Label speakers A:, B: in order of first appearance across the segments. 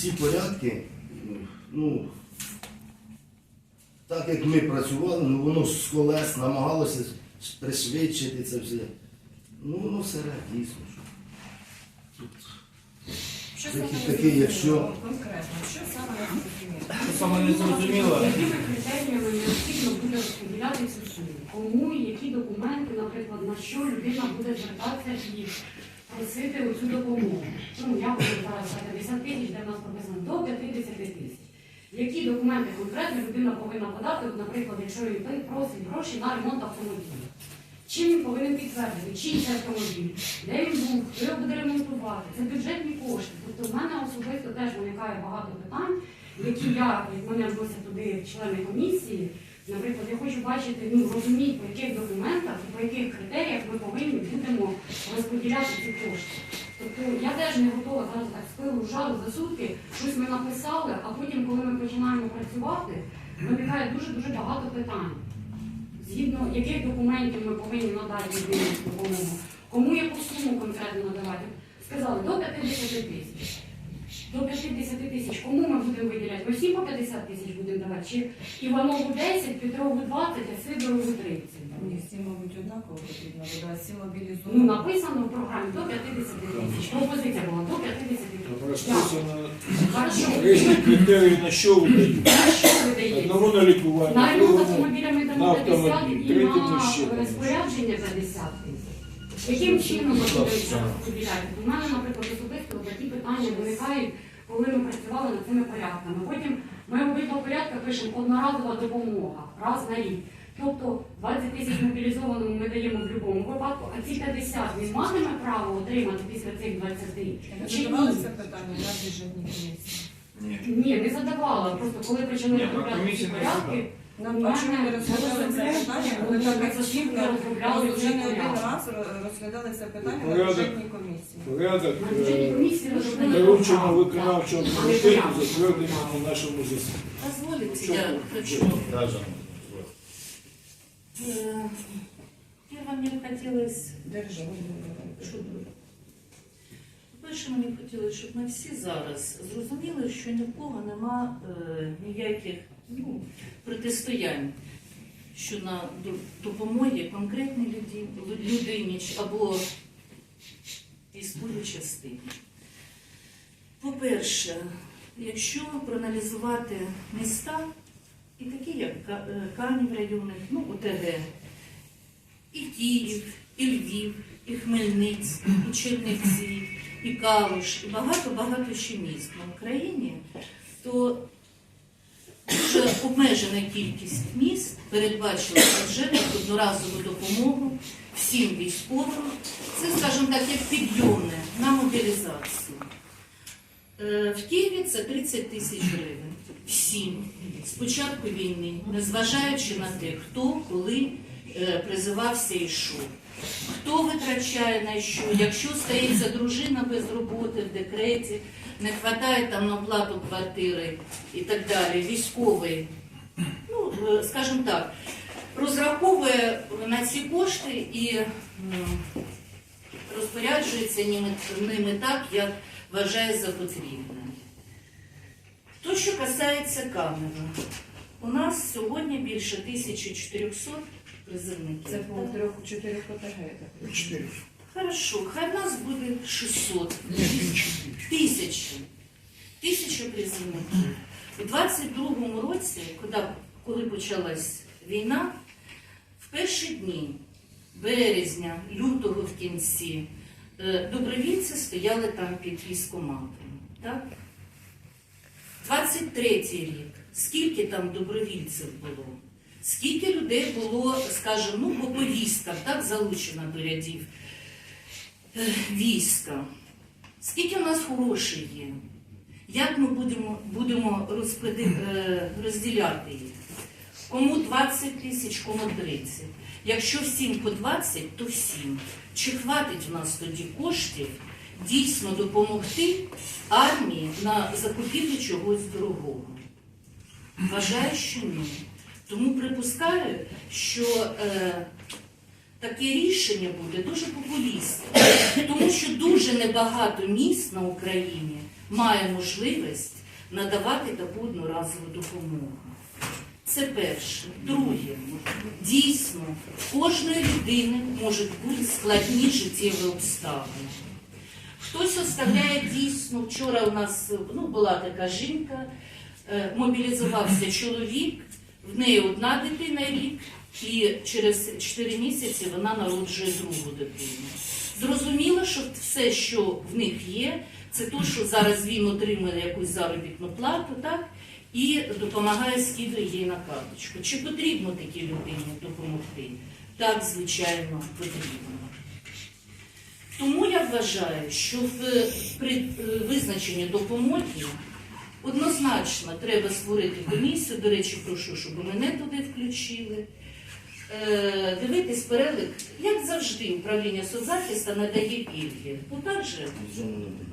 A: ці порядки, ну, так як ми працювали, ну воно з колес намагалося пришвидшити це все. Ну воно все дійсно. що Такі-
B: саме
A: такі,
B: не зрозуміло?
A: якщо-
B: конкретно, що саме не зрозуміло?
C: Саме?
D: Якими критеріями необхідно буде розподіляти цю суму? Кому і які документи, наприклад, на що людина буде звертатися і просити оцю допомогу? Ну, я говорю зараз за 50 тисяч, де в нас прописано до 50 тисяч. Які документи конкретно людина повинна подати, наприклад, якщо він просить гроші на ремонт автомобіля? Чим він повинен підтвердити, чий це автомобіль, де він був, хто його буде ремонтувати, це бюджетні кошти. Тобто в мене особисто теж виникає багато питань, які я, як мене вносять туди члени комісії, наприклад, я хочу бачити, ну розуміти, по яких документах по яких критеріях ми повинні будемо розподіляти ці кошти. Тобто я теж не готова зараз так з пилу жару за сутки, щось ми написали, а потім, коли ми починаємо працювати, виникає дуже-дуже багато питань. Згідно яких документів ми повинні надати людині допомогу, кому яку суму конкретно надавати. Сказали, до 50 тисяч. До 50 тисяч кому ми будемо виділяти? Ми всі по 50 тисяч будемо давати? Чи Іванову 10, Петрову 20, а Сидорову 30?
B: Ні, всі, мабуть, однаково потрібно видати, всі
D: Ну, написано в програмі до 50 тисяч. Пропозиція була до 50 тисяч. Хорошо.
C: різні критерії, на що видають.
D: На що ви даєте?
C: Одному на лікування,
D: На ремонт
C: другому
D: ми
C: на
D: дамо 50
C: автомобіль,
D: і
C: третьому
D: на
C: ще.
D: розпорядження 50 тисяч. Яким чином ми будемо? У мене, наприклад, особисто такі питання виникають, коли ми працювали над цими порядками. Потім ми в обидва порядка пишемо одноразова допомога раз на рік. Тобто 20 тисяч мобілізованому ми даємо в будь-якому випадку, а ці 50 він матиме право отримати після цих 20?
B: Ви
D: Чи ні?
B: питання на бюджетній комісії?
E: Ні.
D: Ні, не задавала. Просто коли почали
E: Ні,
D: ці
E: не
D: порядки,
B: Нам а чому не розглядали це питання, коли так активно
D: розробляли
B: вже не один раз ро- розглядали це питання на
C: Порядок.
B: бюджетній комісії.
C: порядок
D: На бюджетній
C: е,
D: програму.
C: виконавчого комітету затвердження на нашому засіданні.
F: Позволите, я хочу. Э, Первое, мне бы хотелось,
B: Держава.
F: щоб по-перше, мені хотілося, щоб ми всі зараз зрозуміли, що ні в кого нема е, ніяких ну, протистоянь щодо до- допомоги конкретній людині або військовій частині. По-перше, якщо проаналізувати міста, і такі, як е, Канів районних, ну, ОТГ, і Київ, і Львів, і Хмельницьк, і Чернівці, і Калуш, і багато-багато ще міст на Україні, то дуже обмежена кількість міст передбачила бюджетну одноразову допомогу всім військовим. Це, скажімо так, як підйомне на мобілізацію. Е, В Києві це 30 тисяч гривень. Всім з початку війни, незважаючи на те, хто коли призивався і йшов. Хто витрачає на що? Якщо стається дружина без роботи в декреті, не вистачає там на оплату квартири і так далі, військовий, ну, е, скажімо так, розраховує на ці кошти і розпоряджується ними так, як вважає за потрібне. То, що касається камери, у нас сьогодні більше 1400 призивників.
B: Це по трьох-чотирьох ОТГ.
C: Чотири.
F: Хорошо, хай нас буде 600.
C: Ні, більше.
F: Тисячі. Тисяча призовників. У 22-му році, коли, коли почалась війна, в перші дні березня, лютого в кінці, е, добровільці стояли там під військоматом. Так? 23-й рік. Скільки там добровільців було? Скільки людей було, скажімо, ну, по повісткам, так, залучено до рядів е, війська? Скільки у нас грошей є? Як ми будемо, будемо е, розділяти їх? Кому 20 тисяч, кому 30. Якщо всім по 20, то всім. Чи хватить в нас тоді коштів дійсно допомогти армії на закупівлю чогось дорогого? Вважаю, що ні. Тому припускаю, що е, таке рішення буде дуже популістське, тому що дуже небагато міст на Україні має можливість надавати таку одноразову допомогу. Це перше. Друге, дійсно, в кожної людини можуть бути складні життєві обставини. Хтось оставляє дійсно, вчора у нас ну, була така жінка, е, мобілізувався чоловік, в неї одна дитина рік, і через 4 місяці вона народжує другу дитину. Зрозуміло, що все, що в них є, це те, що зараз він отримує якусь заробітну плату, так? І допомагає скидує їй на карточку. Чи потрібно такій людині допомогти? Так, звичайно, потрібно. Тому я вважаю, що в, при е, визначенні допомоги однозначно треба створити комісію. До речі, прошу, щоб мене туди включили. Е, дивитись перелік, як завжди, управління соцзахисту надає пільги. Ну так же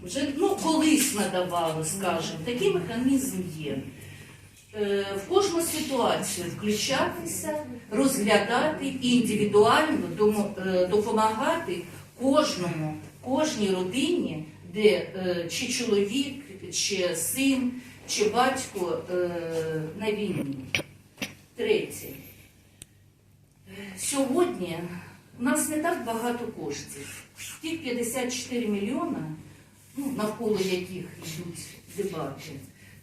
A: вже
F: ну, колись надавало, скажімо, такий механізм є. Е, В кожну ситуацію включатися, розглядати і індивідуально е, допомагати кожному, кожній родині, де е, чи чоловік, чи син, чи батько е, на війні. Третє. Сьогодні у нас не так багато коштів. Ті 54 мільйона, ну, навколо яких йдуть дебати,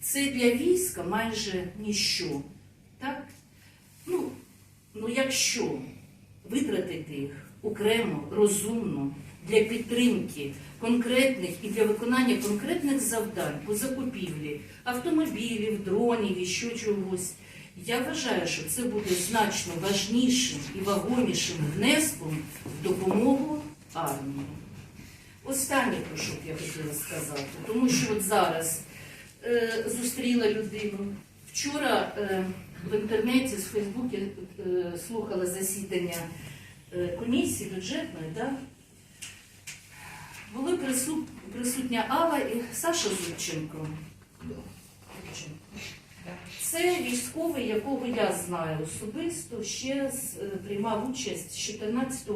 F: це для війська майже ніщо. Так? Ну, ну якщо витратити їх окремо, розумно, для підтримки конкретних і для виконання конкретних завдань по закупівлі автомобілів, дронів і що чогось, я вважаю, що це буде значно важнішим і вагомішим внеском в допомогу армії. Останнє, про що б я хотіла сказати, тому що от зараз е, зустріла людину. Вчора е, в інтернеті з Фейсбуці е, слухала засідання е, комісії бюджетної, да? Були присут, присутня Алла і Саша Зубченко. Це військовий, якого я знаю особисто, ще е, приймав участь з 14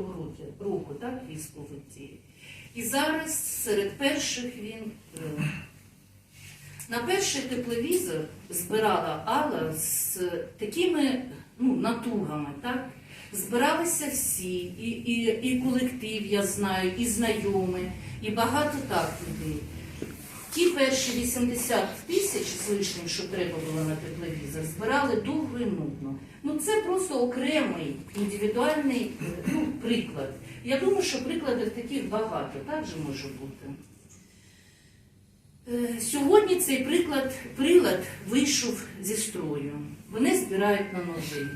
F: року, так, військовий дії. І зараз серед перших він е, на перший тепловізор збирала Алла з такими ну, натугами, так? Збиралися всі, і, і, і колектив, я знаю, і знайомі, і багато так людей. Ті перші 80 тисяч з лишнім, що треба було на тепловізор, збирали довго і нудно. Ну це просто окремий індивідуальний е, ну, приклад. Я думаю, що прикладів таких багато, так же може бути. Е, Сьогодні цей приклад, прилад вийшов зі строю. Вони збирають на новий.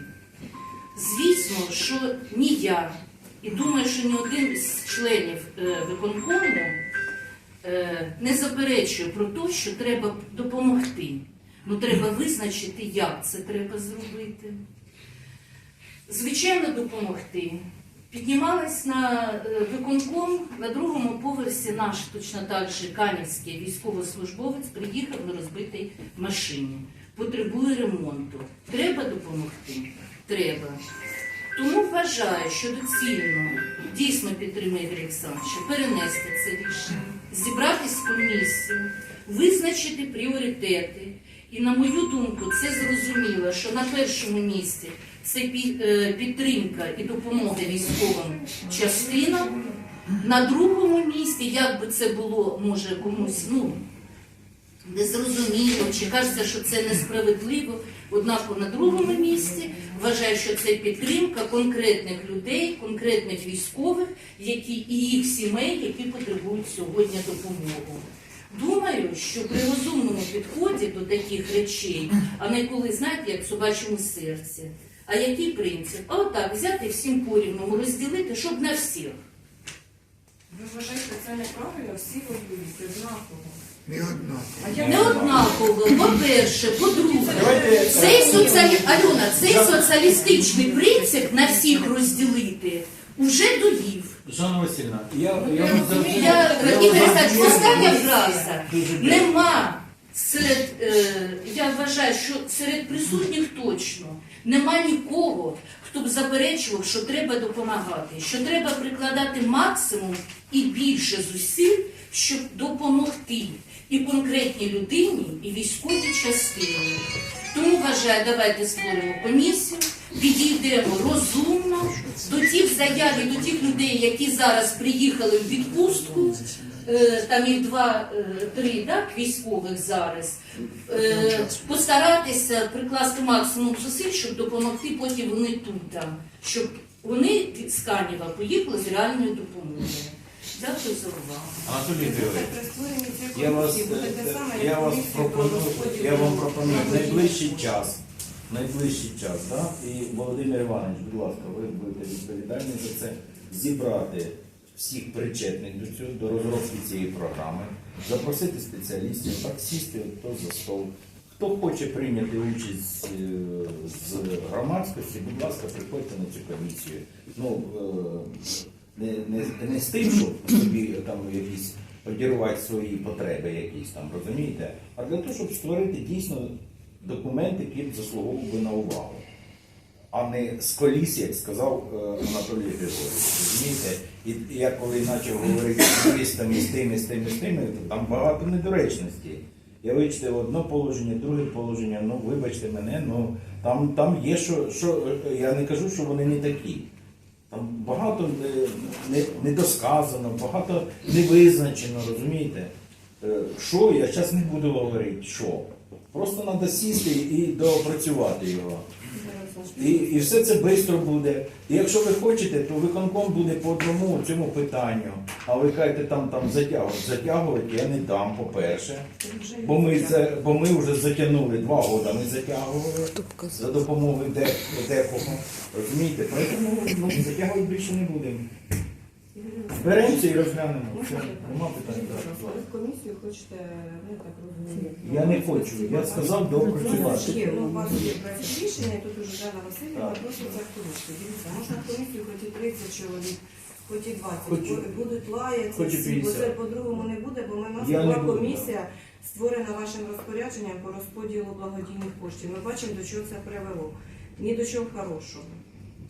F: Звісно, що ні я, і думаю, що ні один з членів е, виконкому е, не заперечує про те, що треба допомогти. Ну треба визначити, як це треба зробити. Звичайно, допомогти. Піднімалась на е, виконком на другому поверсі наш точно так же канівський військовослужбовець приїхав на розбитій машині. Потребує ремонту. Треба допомогти? Треба. Тому вважаю, що доцільно дійсно підтримує Ігоря Олександровича перенести це рішення, зібратись в комісію, визначити пріоритети. І на мою думку, це зрозуміло, що на першому місці це е, підтримка і допомога військовим частинам. На другому місці, як би це було, може комусь ну, незрозуміло, чи кажеться, що це несправедливо. Однак на другому місці вважаю, що це підтримка конкретних людей, конкретних військових, які і їх сімей, які потребують сьогодні допомогу. Думаю, що при розумному підході до таких речей, а не коли, знаєте, як в собачому серці. А який принцип? А отак, взяти всім порівну, розділити, щоб на всіх.
B: Ви вважаєте це неправильно, всі воюють однаково.
E: Не одна.
B: А я
F: Не однаково, по-перше, по-друге, цей соціалі... Альона, цей соціалістичний принцип на всіх розділити уже довів.
G: Жанна Васильівна, я, я вам завжди...
F: Я,
G: я
F: Ігор
G: вам
F: Олександрович, остання фраза. Нема серед, е, я вважаю, що серед присутніх точно нема нікого, хто б заперечував, що треба допомагати, що треба прикладати максимум і більше зусиль, щоб допомогти і конкретній людині, і військовій частині. Тому вважаю, давайте створимо комісію, підійдемо розумно до тих заяв і до тих людей, які зараз приїхали в відпустку. Е, Там їх два-три так, військових зараз. Е, Постаратися прикласти максимум зусиль, щоб допомогти потім вони тут, щоб вони з Канєва поїхали з реальною допомогою. Дякую за увагу.
G: Анатолій Григорович,
B: цієї
G: я вас,
B: буде те саме,
G: я вас пропоную, я вам пропоную найближчий час, найближчий час, да? і Володимир Іванович, будь ласка, ви будете відповідальні за це, зібрати всіх причетних до цього, до розробки цієї програми, запросити спеціалістів, так сісти хто за стол. Хто хоче прийняти участь е, з громадськості, будь ласка, приходьте на цю комісію. Ну, е, не, не, не з тим, щоб собі там якісь подірвати свої потреби якісь там, розумієте? А для того, щоб створити дійсно документ, який б заслуговував би на увагу. А не з коліс, як сказав е, Анатолій Григорович. Розумієте? І, я коли почав говорити з юристами, з тими, з тими, з тими, то там багато недоречностей. Я вичитав одне положення, друге положення, ну вибачте мене, ну там, там є що, що, е, я не кажу, що вони не такі. Там багато не, не, недосказано, багато не визначено, розумієте? Е, Що, я зараз не буду говорити, що. Просто треба сісти і доопрацювати його. І, і все це швидко буде. І якщо ви хочете, то виконком буде по одному цьому питанню. А ви кажете там, там затягувати. Затягувати я не дам, по-перше. Бо ми, це, бо ми вже затягнули два роки, ми затягували за допомогою декого. Розумієте? Тому ну, затягувати більше не будемо. Беремося і розглянемо. Нема питань.
B: Ви в комісію хочете, ну так розумію.
G: Я не хочу. Я сказав доопрацювати.
B: є, ну, у вас є проект рішення, і тут уже Жанна Васильівна
G: Так.
B: проситься в комісію. Дивіться, можна в комісію хоч і 30 чоловік, хоч і 20.
G: Хоч і-
B: Бо будуть лаятися
G: хоч і
B: всі, бо
G: 50.
B: це по-другому не буде, бо ми в нас
G: Я не
B: була
G: буду,
B: комісія, створена вашим розпорядженням по розподілу благодійних коштів. Ми бачимо, до чого це привело. Ні до чого хорошого.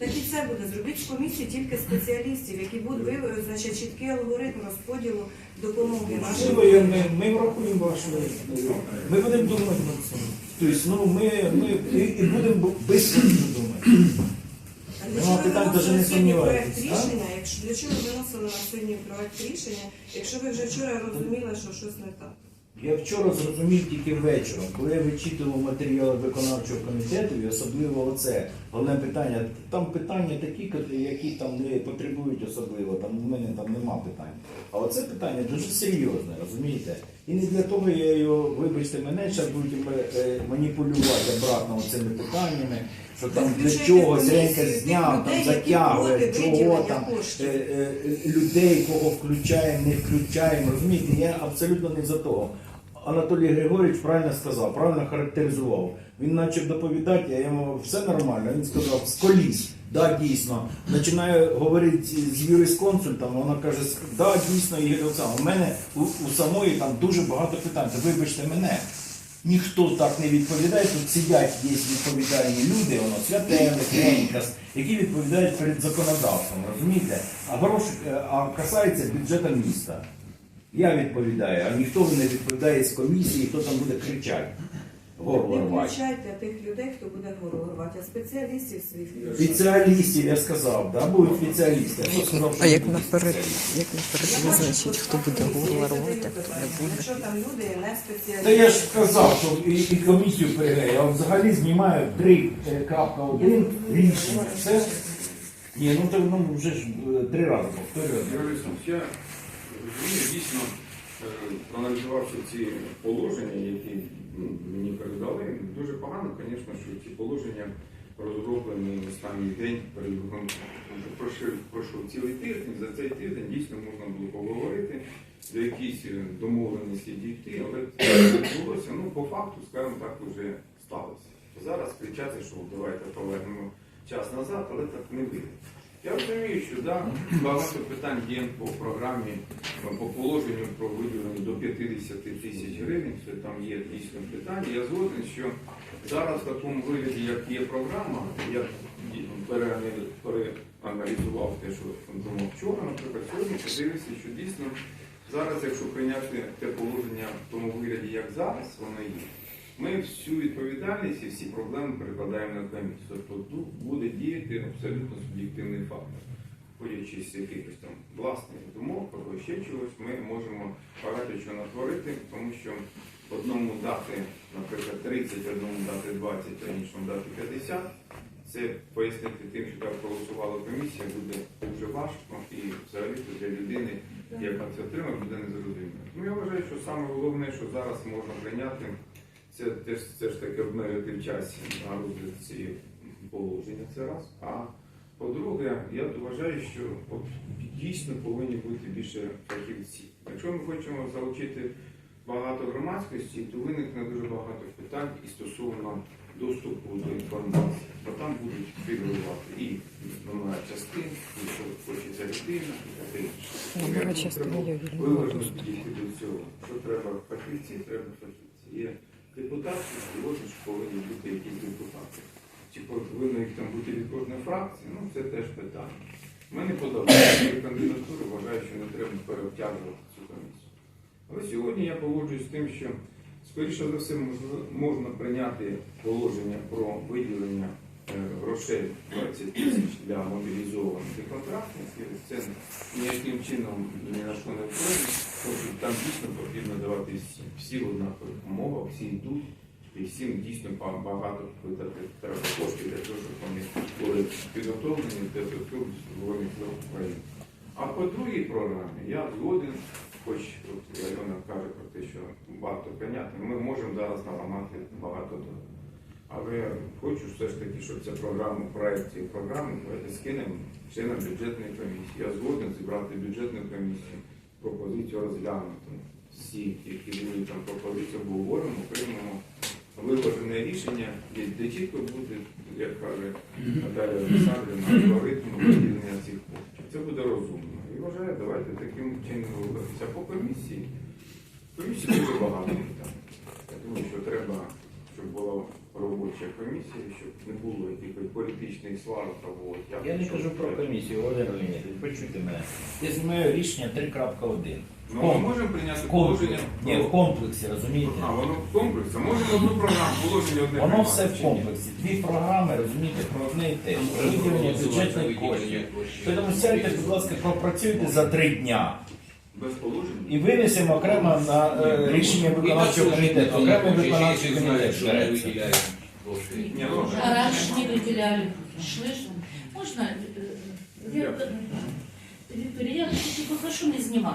B: Так і це буде. Зробіть в комісії тільки спеціалістів, які будуть ви- значить, чіткий алгоритм розподілу допомоги нашим.
G: Можливо, я- ми, ми врахуємо вашу. Ми будемо думати над цим. Тобто, ну, ми, ми і, і будемо швидко думати.
B: А для
G: Ну,
B: чого ви
G: питань
B: виносили
G: даже не
B: сьогодні проект
G: сумніваєтесь,
B: рішення? Якщо для чого ви виносили на сьогодні проект рішення, якщо ви вже вчора розуміли, що щось не так?
G: Я вчора зрозумів тільки вечором, коли я вичитував матеріали виконавчого комітету, і особливо оце головне питання. Там питання такі, які там не потребують особливо, там у мене там нема питань. А оце питання дуже серйозне, розумієте? І не для того я його, вибачте мене, зараз будуть е, маніпулювати обратно цими питаннями, що там для чого зренька зняв, там затягує, чого там е, е, людей, кого включаємо, не включаємо. Розумієте, я абсолютно не за того. Анатолій Григорійович правильно сказав, правильно характеризував. Він почав доповідати, я йому все нормально. Він сказав, з коліс. Да, дійсно. Починаю говорити з юрисконсультом, вона каже, да, дійсно, Ігор Олександрович, у мене у, у самої там дуже багато питань. Та вибачте мене. Ніхто так не відповідає. Тут сидять є відповідальні люди, воно святенник, Генькас, які відповідають перед законодавством, розумієте? А гроші, е, а касається бюджету міста. Я відповідаю, а ніхто не відповідає з комісії, хто там буде кричати. Горло
B: Не
G: рвати.
B: включайте тих людей, хто буде горло рвати, а спеціалістів своїх включайте.
G: Спеціалістів, я сказав, да, будуть спеціалісти. Хто сказав, що
E: А як
G: будуть
E: наперед,
G: спеціалісти?
E: як наперед визначить, хто буде горло рвати, а хто не буде?
B: Якщо там люди не спеціалісти.
G: Та я ж казав, що і, і комісію переграю. Я взагалі знімаю 3.1 рішення. Все. Ні, ну то ну, вже ж е, три рази повторюю.
H: Юрій я розумію, дійсно е, проаналізувавши ці положення, які ну, мені передали, дуже погано, звісно, що ці положення розроблені останній день перед. Пройшов цілий тиждень, за цей тиждень дійсно можна було поговорити, до якісь е, домовленості дійти, але це відбулося. Ну, по факту, скажімо так, вже сталося. Зараз кричати, що давайте повернемо час назад, але так не вийде. Я розумію, що да, багато питань є по програмі, по положенню про виділення до 50 тисяч гривень. Це там є дійсно питання. Я згоден, що зараз в такому вигляді, як є програма, я переаналізував те, що думав вчора, наприклад, сьогодні подивився, що дійсно Зараз, якщо прийняти те положення в тому вигляді, як зараз воно є, ми всю відповідальність і всі проблеми перекладаємо на комісію. Тобто тут буде діяти абсолютно суб'єктивний фактор. Виходячи з якихось там власних думок або ще чогось, ми можемо багато чого натворити, тому що одному дати, наприклад, 30, одному дати 20, а іншому дати 50. Це пояснити тим, що так проголосувала комісія, буде дуже важко і взагалі для людини, яка це отримає, буде незрозуміло. Ну я вважаю, що саме головне, що зараз можна прийняти, це теж це ж таки обмежити в часі на розгляд цієї положення. Це раз. А по-друге, я вважаю, що от дійсно повинні бути більше фахівців. Якщо ми хочемо залучити багато громадськості, то виникне дуже багато питань і стосовно доступу до інформації. Бо там будуть фігурувати і номера частин, і що хочеться людина, і таке інше.
E: Доступу.
H: підійти до цього. Що треба фахівці, треба фахівці. Депутати, сьогодні ж повинні бути якісь депутати. Чи повинно їх там бути від кожної фракції, ну це теж питання. Ми не подали свої кандидатури, вважаю, що не треба переобтяжувати цю комісію. Але сьогодні я погоджуюсь з тим, що скоріше за все можна- прийняти положення про виділення грошей 20 тисяч для мобілізованих і контрактників. Це ніяким чином ні на що не вплине, тому там дійсно потрібно давати. Всі в однакових умовах, всі йдуть. І всім дійсно багато видати треба коштів для того, щоб вони були підготовлені для структур Збройних сил України. А по другій програмі я згоден, хоч от Альона каже про те, що багато понятно, ми можемо зараз наламати багато дорог. Але хочу все ж таки, щоб ця програма, проект цієї програми скинемо членам бюджетної комісії. Я згоден зібрати бюджетну комісію, пропозицію розглянути. Всі, які будуть там пропозиції, обговоримо, приймемо виважене рішення, де, чітко буде, як каже Наталя Олександрівна, алгоритм виділення цих коштів. Це буде розумно. І вважаю, давайте таким чином рухатися по комісії. Комісії дуже багато. Я думаю, що треба, щоб була робоча комісія, щоб не було якихось політичних сварок або як
G: Я не кажу про комісію, Володимир Леонідович, почуйте мене. Я знімаю рішення 3.1.
H: Ну, ми можемо прийняти положення.
G: Ні, в комплексі, розумієте?
H: А, воно в комплексі. Можемо одну програму, положення одне.
G: Воно
H: приймати,
G: все
H: чи
G: в
H: ні?
G: комплексі. Дві програми, розумієте, про одне і те. ж. Виділення бюджетних коштів. Тому сядьте, будь ласка, пропрацюйте за три дня
H: Без положення.
G: І винесемо окремо на е, рішення виконавчого комітету. Окремий виконавчий комітет збереться.
H: Ні, ну,
F: А раньше не выделяли. Слышно? Можно? э, э, Віктор, Вікторія, я тільки попрошу не знімати.